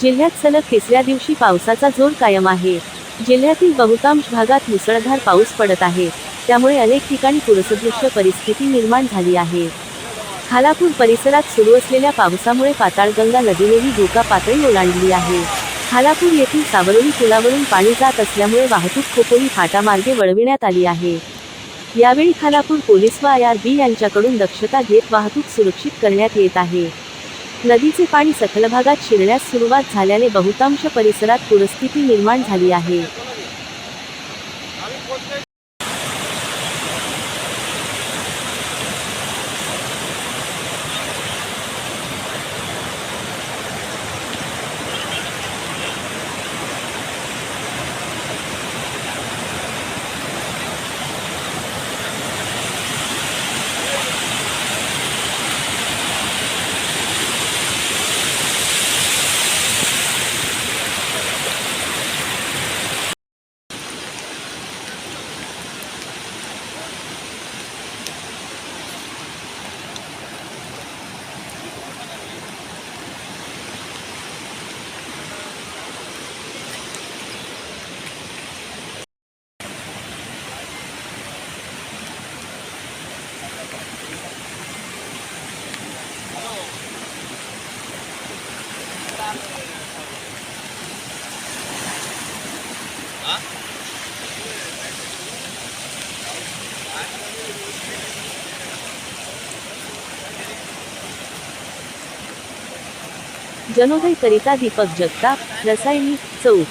जिल्ह्यात सलग तिसऱ्या दिवशी पावसाचा जोर कायम आहे. जिल्ह्यातील बहुतांश भागात मुसळधार पाऊस पडत आहे. त्यामुळे अनेक ठिकाणी पुरसदृश्य परिस्थिती निर्माण झाली आहे. खालापूर परिसरात सुरू असलेल्या पावसामुळे पाताळगंगा नदीनेही धोका पातळी ओलांडली आहे. खालापूर येथील सावरोली पुलावरून पाणी जात असल्यामुळे वाहतूक खोपोली फाटामार्गे वळविण्यात आली आहे. यावेळी खालापूर पोलीस व आय आर बी यांच्याकडून दक्षता घेत वाहतूक सुरक्षित करण्यात येत आहे. नदीचे पाणी सखल भागात शिरण्यास सुरुवात झाल्याने बहुतांश परिसरात पूरस्थिती निर्माण झाली आहे. जनोदय करिता दीपक जगताप रसायनिक चौक.